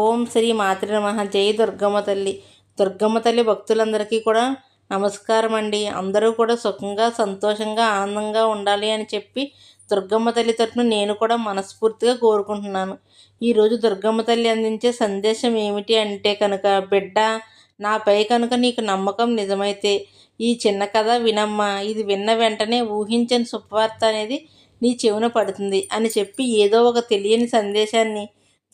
ఓం శ్రీ మాతృ నమ. జై దుర్గమ్మ తల్లి. దుర్గమ్మ తల్లి భక్తులందరికీ కూడా నమస్కారం అండి. అందరూ కూడా సుఖంగా సంతోషంగా ఆనందంగా ఉండాలి అని చెప్పి దుర్గమ్మ తల్లి తరఫున నేను కూడా మనస్ఫూర్తిగా కోరుకుంటున్నాను. ఈరోజు దుర్గమ్మ తల్లి అందించే సందేశం ఏమిటి అంటే కనుక బిడ్డ నాపై కనుక నీకు నమ్మకం నిజమైతే ఈ చిన్న కథ వినమ్మా. ఇది విన్న వెంటనే ఊహించని శుభవార్త అనేది నీ చెవున పడుతుంది అని చెప్పి ఏదో ఒక తెలియని సందేశాన్ని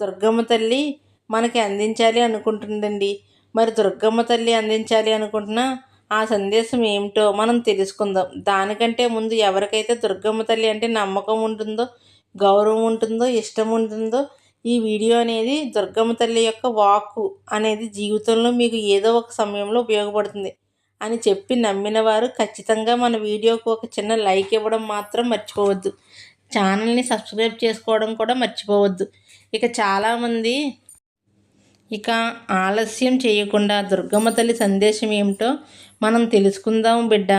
దుర్గమ్మ తల్లి మనకి అందించాలి అనుకుంటుందండి. మరి దుర్గమ్మ తల్లి అందించాలి అనుకుంటున్నా ఆ సందేశం ఏమిటో మనం తెలుసుకుందాం. దానికంటే ముందు ఎవరికైతే దుర్గమ్మ తల్లి అంటే నమ్మకం ఉంటుందో గౌరవం ఉంటుందో ఇష్టం ఉంటుందో ఈ వీడియో అనేది దుర్గమ్మ తల్లి యొక్క వాక్కు అనేది జీవితంలో మీకు ఏదో ఒక సమయంలో ఉపయోగపడుతుంది అని చెప్పి నమ్మిన వారు ఖచ్చితంగా మన వీడియోకు ఒక చిన్న లైక్ ఇవ్వడం మాత్రం మర్చిపోవద్దు. ఛానల్ని సబ్స్క్రైబ్ చేసుకోవడం కూడా మర్చిపోవద్దు. ఇక చాలామంది ఇక ఆలస్యం చేయకుండా దుర్గమ్మ తల్లి సందేశం ఏమిటో మనం తెలుసుకుందాం బిడ్డ.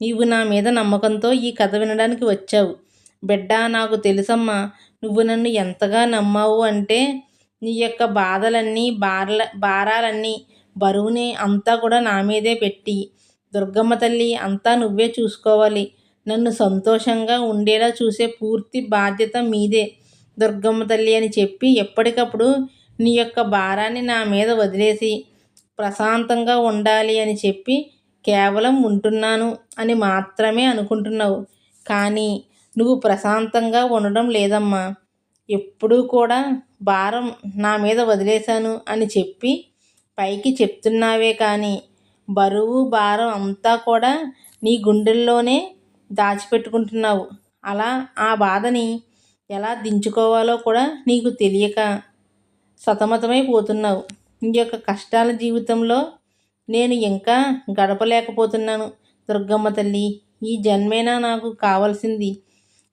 నీవు నా మీద నమ్మకంతో ఈ కథ వినడానికి వచ్చావు. బిడ్డ నాకు తెలుసమ్మా నువ్వు నన్ను ఎంతగా నమ్మావు అంటే నీ యొక్క బాధలన్నీ బారల భారాలన్నీ బరువుని అంతా కూడా నా మీదే పెట్టి దుర్గమ్మ తల్లి అంతా నువ్వే చూసుకోవాలి. నన్ను సంతోషంగా ఉండేలా చూసే పూర్తి బాధ్యత మీదే. దుర్గమ్మ తల్లి అని చెప్పి ఎప్పటికప్పుడు నీ యొక్క భారాన్ని నా మీద వదిలేసి ప్రశాంతంగా ఉండాలి అని చెప్పి కేవలం ఉంటున్నాను అని మాత్రమే అనుకుంటున్నావు. కానీ నువ్వు ప్రశాంతంగా ఉండడం లేదమ్మా. ఎప్పుడూ కూడా భారం నా మీద వదిలేశాను అని చెప్పి పైకి చెప్తున్నావే కానీ బరువు భారం అంతా కూడా నీ గుండెల్లోనే దాచిపెట్టుకుంటున్నావు. అలా ఆ బాధని ఎలా దించుకోవాలో కూడా నీకు తెలియక సతమతమైపోతున్నావు నీ యొక్క కష్టాల జీవితంలో నేను ఇంకా గడపలేకపోతున్నాను. దుర్గమ్మ తల్లి ఈ జన్మేనా నాకు కావాల్సింది?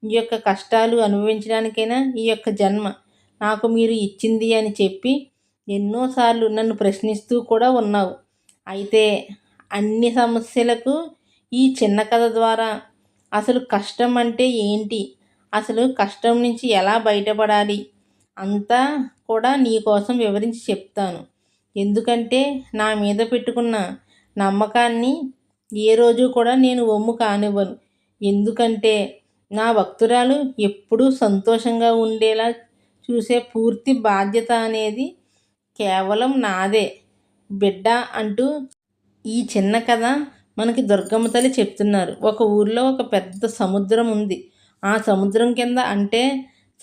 ఈ యొక్క కష్టాలు అనుభవించడానికైనా ఈ యొక్క జన్మ నాకు మీరు ఇచ్చింది అని చెప్పి ఎన్నోసార్లు నన్ను ప్రశ్నిస్తూ కూడా ఉన్నావు. అయితే అన్ని సమస్యలకు ఈ చిన్న కథ ద్వారా అసలు కష్టం అంటే ఏంటి? అసలు కష్టం నుంచి ఎలా బయటపడాలి? అంతా కూడా నీ కోసం వివరించి చెప్తాను. ఎందుకంటే నా మీద పెట్టుకున్న నమ్మకాన్ని ఏ రోజు కూడా నేను ఒమ్ము కానివ్వను. ఎందుకంటే నా భక్తురాలు ఎప్పుడూ సంతోషంగా ఉండేలా చూసే పూర్తి బాధ్యత అనేది కేవలం నాదే. బిడ్డ అంటూ ఈ చిన్న కథ మనకి దుర్గమ్మ తల్లి చెప్తున్నారు. ఒక ఊర్లో ఒక పెద్ద సముద్రం ఉంది. ఆ సముద్రం కింద అంటే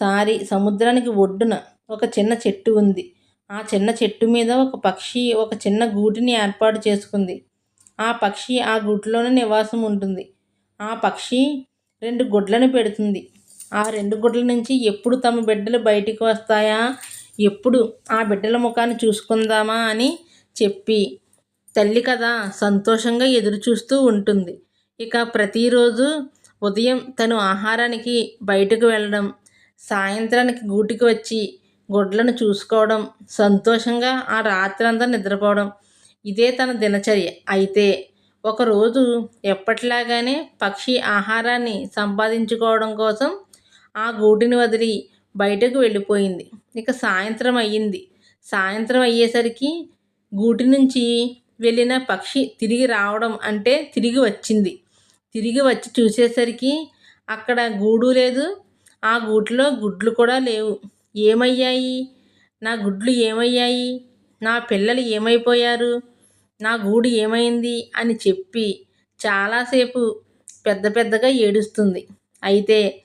సారీ సముద్రానికి ఒడ్డున ఒక చిన్న చెట్టు ఉంది. ఆ చిన్న చెట్టు మీద ఒక పక్షి ఒక చిన్న గూటిని ఏర్పాటు చేసుకుంది. ఆ పక్షి ఆ గూటిలోనే నివాసం ఉంటుంది. ఆ పక్షి రెండు గుడ్లను పెడుతుంది. ఆ రెండు గుడ్ల నుంచి ఎప్పుడు తమ బిడ్డలు బయటికి వస్తాయా? ఎప్పుడు? ఆ బిడ్డల ముఖాన్ని చూసుకుందామా అని చెప్పి తల్లి కదా సంతోషంగా ఎదురు చూస్తూ ఉంటుంది. ఇక ప్రతిరోజు ఉదయం తను ఆహారానికి బయటకు వెళ్ళడం సాయంత్రానికి గూటికి వచ్చి గుడ్లను చూసుకోవడం సంతోషంగా ఆ రాత్రంతా నిద్రపోవడం ఇదే తన దినచర్య. అయితే ఒకరోజు ఎప్పటిలాగానే పక్షి ఆహారాన్ని సంపాదించుకోవడం కోసం ఆ గూటిని వదిలి బయటకు వెళ్ళిపోయింది. ఇక సాయంత్రం అయ్యింది. సాయంత్రం అయ్యేసరికి గూటి నుంచి వెళ్ళిన పక్షి తిరిగి రావడం అంటే తిరిగి వచ్చింది. తిరిగి వచ్చి చూసేసరికి అక్కడ గూడు లేదు. ఆ గూటిలో గుడ్లు కూడా లేవు. ఏమయ్యాయి? నా గుడ్లు ఏమయ్యాయి? నా పిల్లలు ఏమైపోయారు? నా గూడు ఏమైంది? అని చెప్పి చాలాసేపు పెద్ద పెద్దగా ఏడుస్తుంది. అయితే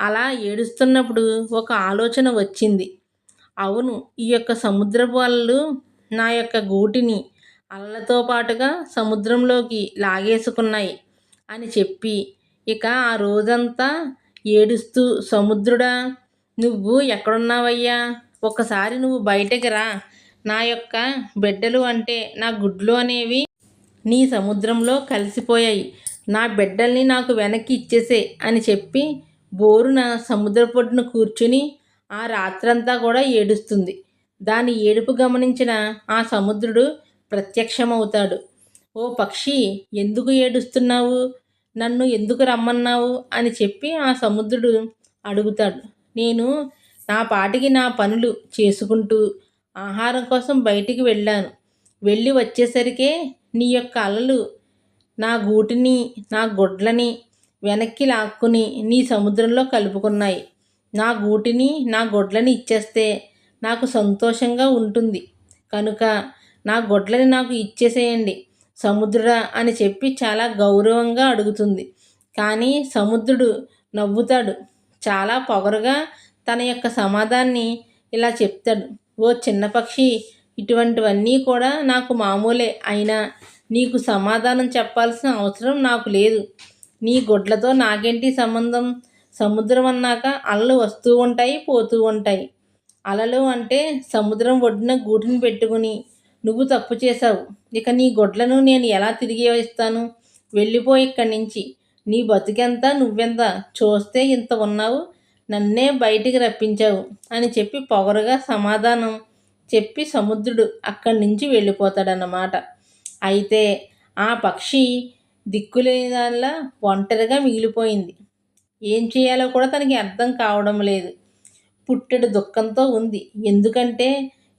అలా ఏడుస్తున్నప్పుడు ఒక ఆలోచన వచ్చింది. అవును ఈ యొక్క సముద్రపు అలలు నా యొక్క గూటిని అలలతో పాటుగా సముద్రంలోకి లాగేసుకున్నాయి అని చెప్పి ఇక ఆ రోజంతా ఏడుస్తూ సముద్రుడా నువ్వు ఎక్కడున్నావయ్యా? ఒకసారి నువ్వు బయటకి రా. నా యొక్క బిడ్డలు అంటే నా గుడ్లు అనేవి నీ సముద్రంలో కలిసిపోయాయి. నా బిడ్డల్ని నాకు వెనక్కి ఇచ్చేసే అని చెప్పి బోరున సముద్ర పొడ్డును కూర్చుని ఆ రాత్రంతా కూడా ఏడుస్తుంది. దాని ఏడుపు గమనించిన ఆ సముద్రుడు ప్రత్యక్షమవుతాడు. ఓ పక్షి ఎందుకు ఏడుస్తున్నావు? నన్ను ఎందుకు రమ్మన్నావు? అని చెప్పి ఆ సముద్రుడు అడుగుతాడు. నేను నా పాటికి నా పనులు చేసుకుంటూ ఆహారం కోసం బయటికి వెళ్ళాను. వెళ్ళి వచ్చేసరికే నీ యొక్క అలలు నా గూటిని నా గొడ్లని వెనక్కి లాక్కుని నీ సముద్రంలో కలుపుకున్నాయి. నా గూటిని నా గొడ్లని ఇచ్చేస్తే నాకు సంతోషంగా ఉంటుంది. కనుక నా గొడ్లని నాకు ఇచ్చేసేయండి సముద్రుడా అని చెప్పి చాలా గౌరవంగా అడుగుతుంది. కానీ సముద్రుడు నవ్వుతాడు. చాలా పొగరుగా తన యొక్క సమాధాన్ని ఇలా చెప్తాడు. ఓ చిన్న పక్షి ఇటువంటివన్నీ కూడా నాకు మామూలే. అయినా నీకు సమాధానం చెప్పాల్సిన అవసరం నాకు లేదు. నీ గుడ్లతో నాకేంటి సంబంధం? సముద్రం అన్నాక అలలు వస్తూ ఉంటాయి పోతూ ఉంటాయి. అలలు అంటే సముద్రం ఒడ్డున గూటిని పెట్టుకుని నువ్వు తప్పు చేశావు. ఇక నీ గొడ్లను నేను ఎలా తిరిగి ఇస్తాను వెళ్ళిపోయి ఇక్కడి నుంచి. నీ బతుకెంత నువ్వెంత చూస్తే ఇంత ఉన్నావు నన్నే బయటికి రప్పించావు అని చెప్పి పొగరుగా సమాధానం చెప్పి సముద్రుడు అక్కడి నుంచి వెళ్ళిపోతాడన్నమాట. అయితే ఆ పక్షి దిక్కులేని దానిలా ఒంటరిగా మిగిలిపోయింది. ఏం చేయాలో కూడా తనకి అర్థం కావడం లేదు. పుట్టెడు దుఃఖంతో ఉంది. ఎందుకంటే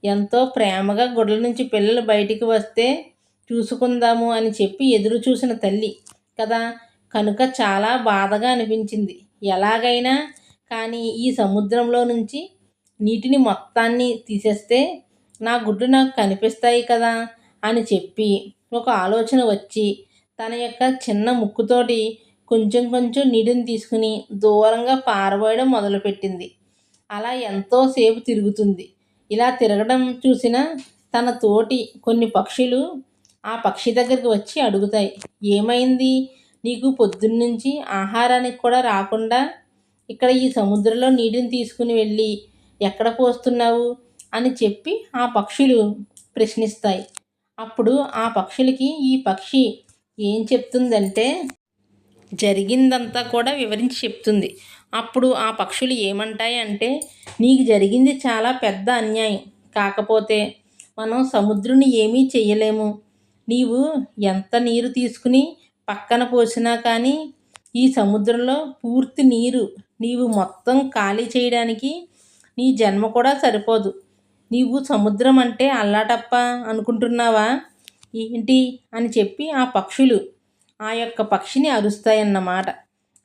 ఎంతో ప్రేమగా గుడ్ల నుంచి పిల్లలు బయటికి వస్తే చూసుకుందాము అని చెప్పి ఎదురు చూసిన తల్లి కదా కనుక చాలా బాధగా అనిపించింది. ఎలాగైనా కానీ ఈ సముద్రంలో నుంచి నీటిని మొత్తాన్ని తీసేస్తే నా గుడ్లు నాకు కనిపిస్తాయి కదా అని చెప్పి ఒక ఆలోచన వచ్చి తన యొక్క చిన్న ముక్కుతోటి కొంచెం కొంచెం నీటిని తీసుకుని దూరంగా పారబోయడం మొదలుపెట్టింది. అలా ఎంతోసేపు తిరుగుతుంది. ఇలా తిరగడం చూసిన తన తోటి కొన్ని పక్షులు ఆ పక్షి దగ్గరికి వచ్చి అడుగుతాయి ఏమైంది? నీకు పొద్దున్నుంచి ఆహారానికి కూడా రాకుండా ఇక్కడ ఈ సముద్రంలో నీటిని తీసుకుని వెళ్ళి ఎక్కడ పోస్తున్నావు? అని చెప్పి ఆ పక్షులు ప్రశ్నిస్తాయి. అప్పుడు ఆ పక్షులకి ఈ పక్షి ఏం చెప్తుందంటే జరిగిందంతా కూడా వివరించి చెప్తుంది. అప్పుడు ఆ పక్షులు ఏమంటాయి అంటే నీకు జరిగింది చాలా పెద్ద అన్యాయం. కాకపోతే మనం సముద్రుని ఏమీ చేయలేము నీవు ఎంత నీరు తీసుకుని పక్కన పోసినా కానీ ఈ సముద్రంలో పూర్తి నీరు నీవు మొత్తం ఖాళీ చేయడానికి నీ జన్మ కూడా సరిపోదు. నీవు సముద్రం అంటే అల్లాటప్ప అనుకుంటున్నావా? ఏంటి అని చెప్పి ఆ పక్షులు ఆ యొక్క పక్షిని అరుస్తాయన్నమాట.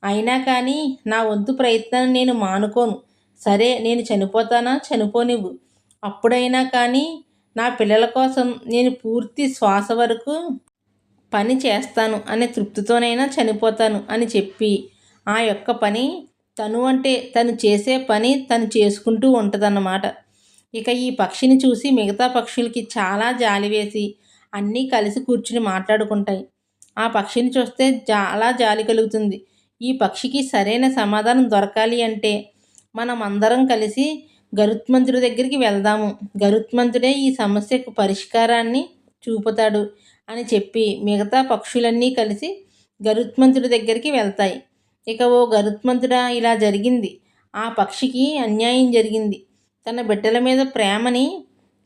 అయినా కానీ నా వంతు ప్రయత్నాన్ని నేను మానుకోను. సరే నేను చనిపోతానా? చనిపోనివ్వు. అప్పుడైనా కానీ నా పిల్లల కోసం నేను పూర్తి శ్వాస వరకు పని చేస్తాను అనే తృప్తితోనైనా చనిపోతాను అని చెప్పి ఆ యొక్క పని తను అంటే తను చేసే పని తను చేసుకుంటూ ఉంటుందన్నమాట. ఇక ఈ పక్షిని చూసి మిగతా పక్షులకి చాలా జాలి వేసి అన్నీ కలిసి కూర్చుని మాట్లాడుకుంటాయి. ఆ పక్షిని చూస్తే చాలా జాలి కలుగుతుంది. ఈ పక్షికి సరైన సమాధానం దొరకాలి అంటే మనం అందరం కలిసి గరుత్మంతుడి దగ్గరికి వెళ్దాము. గరుత్మంతుడే ఈ సమస్యకు పరిష్కారాన్ని చూపుతాడు. అని చెప్పి మిగతా పక్షులన్నీ కలిసి గరుత్మంతుడి దగ్గరికి వెళ్తాయి. ఇక ఓ గరుత్మంతుడా ఇలా జరిగింది. ఆ పక్షికి అన్యాయం జరిగింది. తన బిడ్డల మీద ప్రేమని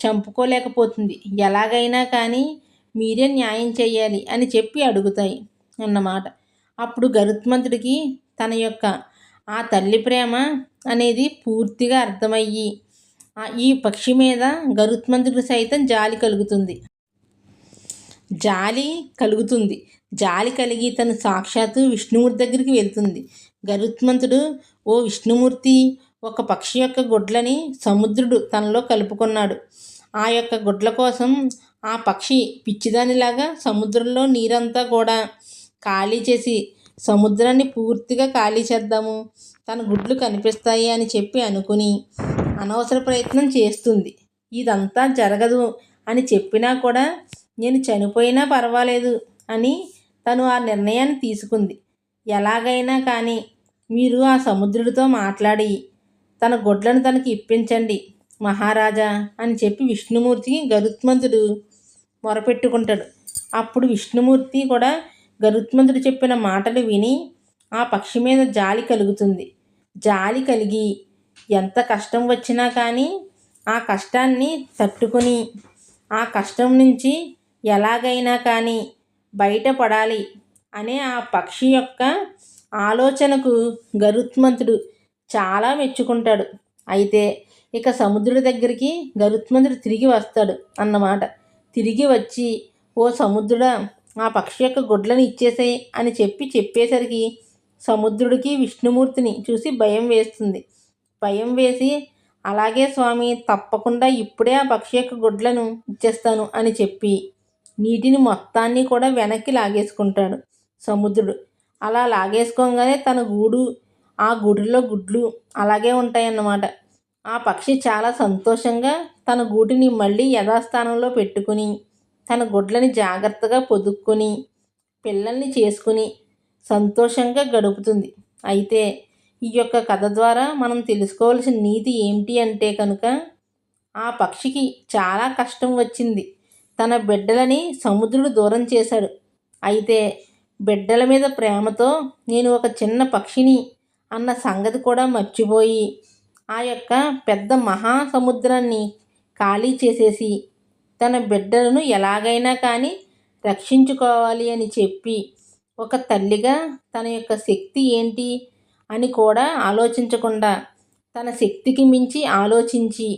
చంపుకోలేకపోతుంది. ఎలాగైనా కానీ మీరే న్యాయం చేయాలి అని చెప్పి అడుగుతాయి అన్నమాట. అప్పుడు గరుత్మంతుడికి తన యొక్క ఆ తల్లి ప్రేమ అనేది పూర్తిగా అర్థమయ్యి ఈ పక్షి మీద గరుత్మంతుడికి సైతం జాలి కలుగుతుంది. జాలి కలుగుతుంది. జాలి కలిగి తను సాక్షాత్తు విష్ణుమూర్తి దగ్గరికి వెళ్తుంది. గరుత్మంతుడు ఓ విష్ణుమూర్తి ఒక పక్షి యొక్క గుడ్లని సముద్రుడు తనలో కలుపుకున్నాడు. ఆ యొక్క గుడ్ల కోసం ఆ పక్షి పిచ్చిదానిలాగా సముద్రంలో నీరంతా కూడా ఖాళీ చేసి సముద్రాన్ని పూర్తిగా ఖాళీ చేద్దాము. తన గుడ్లు కనిపిస్తాయి అని చెప్పి అనుకుని అనవసర ప్రయత్నం చేస్తుంది. ఇదంతా జరగదు అని చెప్పినా కూడా నేను చనిపోయినా పర్వాలేదు అని తను ఆ నిర్ణయాన్ని తీసుకుంది. ఎలాగైనా కానీ మీరు ఆ సముద్రుడితో మాట్లాడి తన గొడ్లను తనకి ఇప్పించండి మహారాజా అని చెప్పి విష్ణుమూర్తికి గరుత్మంతుడు మొరపెట్టుకుంటాడు. అప్పుడు విష్ణుమూర్తి కూడా గరుత్మంతుడు చెప్పిన మాటలు విని ఆ పక్షి మీద జాలి కలుగుతుంది. జాలి కలిగి ఎంత కష్టం వచ్చినా కానీ ఆ కష్టాన్ని తట్టుకొని ఆ కష్టం నుంచి ఎలాగైనా కానీ బయటపడాలి అనే ఆ పక్షి యొక్క ఆలోచనకు గరుత్మంతుడు చాలా మెచ్చుకుంటాడు. అయితే ఇక సముద్రుడి దగ్గరికి గరుత్మంతుడు తిరిగి వస్తాడు అన్నమాట. తిరిగి వచ్చి ఓ సముద్రుడా ఆ పక్షి యొక్క గుడ్లను ఇచ్చేసాయి అని చెప్పి చెప్పేసరికి సముద్రుడికి విష్ణుమూర్తిని చూసి భయం వేస్తుంది. భయం వేసి అలాగే స్వామి తప్పకుండా ఇప్పుడే ఆ పక్షి యొక్క గుడ్లను ఇచ్చేస్తాను అని చెప్పి నీటిని మొత్తాన్ని కూడా వెనక్కి లాగేసుకుంటాడు సముద్రుడు. అలా లాగేసుకోగానే తన గూడు ఆ గూటిలో గుడ్లు అలాగే ఉంటాయన్నమాట. ఆ పక్షి చాలా సంతోషంగా తన గూటిని మళ్ళీ యథాస్థానంలో పెట్టుకుని తన గుడ్లని జాగ్రత్తగా పొదుక్కుని పిల్లల్ని చేసుకుని సంతోషంగా గడుపుతుంది. అయితే ఈ యొక్క కథ ద్వారా మనం తెలుసుకోవాల్సిన నీతి ఏమిటి అంటే కనుక ఆ పక్షికి చాలా కష్టం వచ్చింది. తన బిడ్డలని సముద్రుడు దూరం చేశాడు. అయితే బిడ్డల మీద ప్రేమతో నేను ఒక చిన్న పక్షిని అన్న సంగతి కూడా మర్చిపోయి ఆ యొక్క పెద్ద మహాసముద్రాన్ని ఖాళీ చేసేసి తన బిడ్డలను ఎలాగైనా కానీ రక్షించుకోవాలి అని చెప్పి ఒక తల్లిగా తన యొక్క శక్తి ఏంటి అని కూడా ఆలోచించకుండా తన శక్తికి మించి ఆలోచించి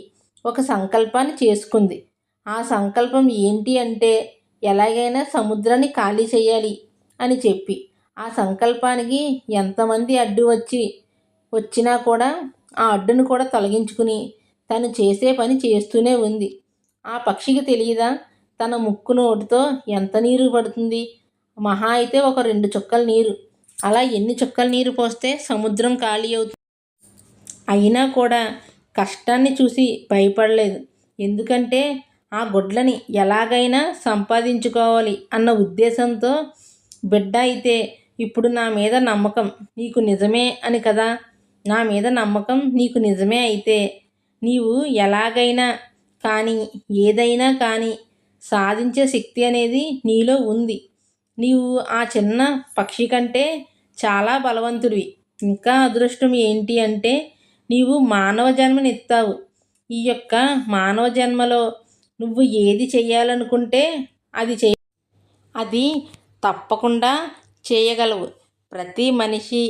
ఒక సంకల్పాన్ని చేసుకుంది. ఆ సంకల్పం ఏంటి అంటే ఎలాగైనా సముద్రాన్ని ఖాళీ చేయాలి అని చెప్పి. ఆ సంకల్పానికి ఎంతమంది అడ్డు వచ్చి వచ్చినా కూడా ఆ అడ్డును కూడా తొలగించుకుని తను చేసే పని చేస్తూనే ఉంది. ఆ పక్షికి తెలియదా? తన ముక్కు నోటితో ఎంత నీరు పడుతుంది? మహా అయితే ఒక రెండు చుక్కల నీరు. అలా ఎన్ని చుక్కల నీరు పోస్తే సముద్రం ఖాళీ అవుతుంది? అయినా కూడా కష్టాన్ని చూసి భయపడలేదు. ఎందుకంటే ఆ గుడ్లని ఎలాగైనా సంపాదించుకోవాలి అన్న ఉద్దేశంతో బిడ్డ అయితే ఇప్పుడు నా మీద నమ్మకం నీకు నిజమే అని కదా? నా మీద నమ్మకం నీకు నిజమే అయితే నీవు ఎలాగైనా కానీ ఏదైనా కానీ సాధించే శక్తి అనేది నీలో ఉంది. నీవు ఆ చిన్న పక్షి కంటే చాలా బలవంతుడివి. ఇంకా అదృష్టం ఏంటి అంటే నీవు మానవ జన్మనిస్తావు ఈ యొక్క మానవ జన్మలో నువ్వు ఏది చేయాలనుకుంటే అది చే అది తప్పకుండా చేయగలవు. ప్రతి మనిషి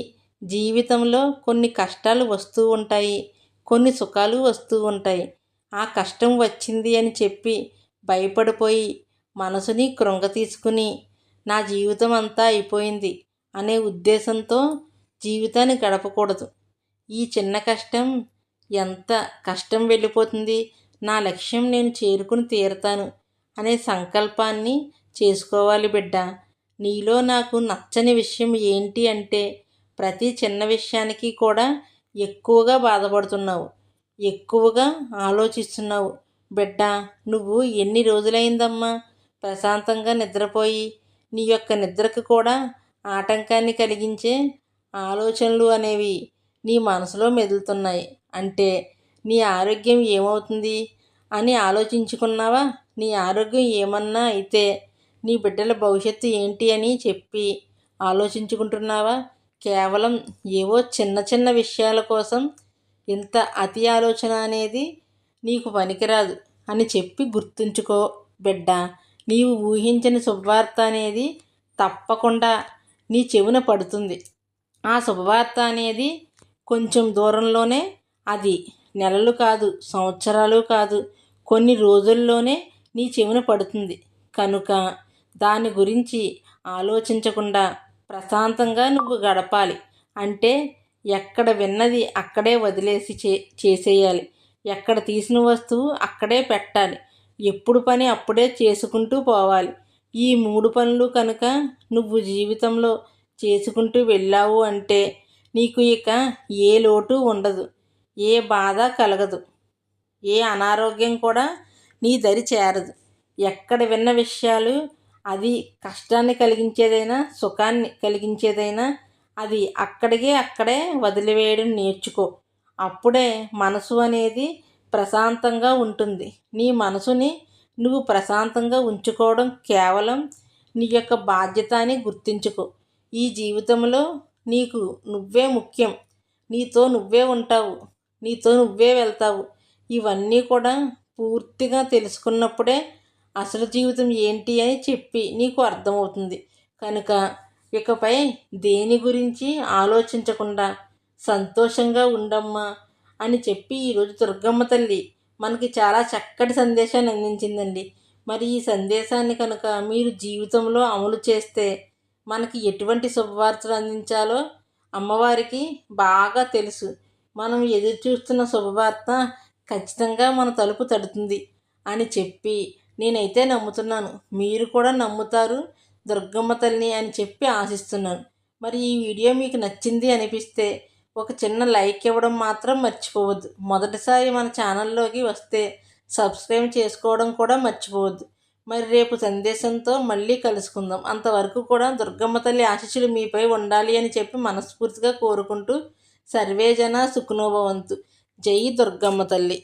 జీవితంలో కొన్ని కష్టాలు వస్తూ ఉంటాయి కొన్ని సుఖాలు వస్తూ ఉంటాయి. ఆ కష్టం వచ్చింది అని చెప్పి భయపడిపోయి మనసుని కృంగ తీసుకుని నా జీవితం అంతా అయిపోయింది అనే ఉద్దేశంతో జీవితాన్ని గడపకూడదు. ఈ చిన్న కష్టం ఎంత కష్టం వెళ్ళిపోతుంది నా లక్ష్యం నేను చేరుకుని తీరుతాను అనే సంకల్పాన్ని చేసుకోవాలి బిడ్డ. నీలో నాకు నచ్చని విషయం ఏంటి అంటే ప్రతి చిన్న విషయానికి కూడా ఎక్కువగా బాధపడుతున్నావు ఎక్కువగా ఆలోచిస్తున్నావు. బిడ్డ నువ్వు ఎన్ని రోజులైందమ్మా? ప్రశాంతంగా నిద్రపోయి నీ యొక్క నిద్రకు కూడా ఆటంకాన్ని కలిగించే ఆలోచనలు అనేవి నీ మనసులో మెదులుతున్నాయి. అంటే నీ ఆరోగ్యం ఏమవుతుంది అని ఆలోచించుకున్నావా? నీ ఆరోగ్యం ఏమన్నా అయితే నీ బిడ్డల భవిష్యత్తు ఏంటి అని చెప్పి ఆలోచించుకుంటున్నావా? కేవలం ఏవో చిన్న చిన్న విషయాల కోసం ఇంత అతి ఆలోచన అనేది నీకు పనికిరాదు అని చెప్పి గుర్తుంచుకో బిడ్డ. నీవు ఊహించిన శుభవార్త అనేది తప్పకుండా నీ చెవిన పడుతుంది. ఆ శుభవార్త అనేది కొంచెం దూరంలోనే అది నెలలు కాదు సంవత్సరాలు కాదు కొన్ని రోజుల్లోనే నీ చెవిన పడుతుంది. కనుక దాని గురించి ఆలోచించకుండా ప్రశాంతంగా నువ్వు గడపాలి. అంటే ఎక్కడ విన్నది అక్కడే వదిలేసి చే చేసేయాలి. ఎక్కడ తీసిన వస్తువు అక్కడే పెట్టాలి. ఎప్పుడు పని అప్పుడే చేసుకుంటూ పోవాలి. ఈ మూడు పనులు కనుక నువ్వు జీవితంలో చేసుకుంటూ వెళ్ళావు అంటే నీకు ఇక ఏ లోటు ఉండదు. ఏ బాధ కలగదు. ఏ అనారోగ్యం కూడా నీ దరి చేరదు. ఎక్కడ విన్న విషయాలు అది కష్టాన్ని కలిగించేదైనా సుఖాన్ని కలిగించేదైనా అది అక్కడికే అక్కడే వదిలివేయడం నేర్చుకో. అప్పుడే మనసు అనేది ప్రశాంతంగా ఉంటుంది. నీ మనసుని నువ్వు ప్రశాంతంగా ఉంచుకోవడం కేవలం నీ యొక్క బాధ్యత అని గుర్తించుకో. ఈ జీవితంలో నీకు నువ్వే ముఖ్యం. నీతో నువ్వే ఉంటావు. నీతో నువ్వే వెళ్తావు. ఇవన్నీ కూడా పూర్తిగా తెలుసుకున్నప్పుడే అసలు జీవితం ఏంటి అని చెప్పి నీకు అర్థమవుతుంది. కనుక ఇకపై దేని గురించి ఆలోచించకుండా సంతోషంగా ఉండమ్మా అని చెప్పి ఈరోజు దుర్గమ్మ తల్లి మనకి చాలా చక్కటి సందేశాన్ని అందించిందండి. మరి ఈ సందేశాన్ని కనుక మీరు జీవితంలో అమలు చేస్తే మనకి ఎటువంటి శుభవార్తలు అందించాలో అమ్మవారికి బాగా తెలుసు. మనం ఎదురు చూస్తున్న శుభవార్త ఖచ్చితంగా మన తలుపు తడుతుంది అని చెప్పి నేనైతే నమ్ముతున్నాను. మీరు కూడా నమ్ముతారు దుర్గమ్మ తల్లిని అని చెప్పి ఆశిస్తున్నాను. మరి ఈ వీడియో మీకు నచ్చింది అనిపిస్తే ఒక చిన్న లైక్ ఇవ్వడం మాత్రం మర్చిపోవద్దు. మొదటిసారి మన ఛానల్లోకి వస్తే సబ్స్క్రైబ్ చేసుకోవడం కూడా మర్చిపోవద్దు. మరి రేపు సందేశంతో మళ్ళీ కలుసుకుందాం. అంతవరకు కూడా దుర్గమ్మ తల్లి ఆశీస్సులు మీపై ఉండాలి అని చెప్పి మనస్ఫూర్తిగా కోరుకుంటూ సర్వేజన సుఖనోభవంతు జై దుర్గమ్మ తల్లి.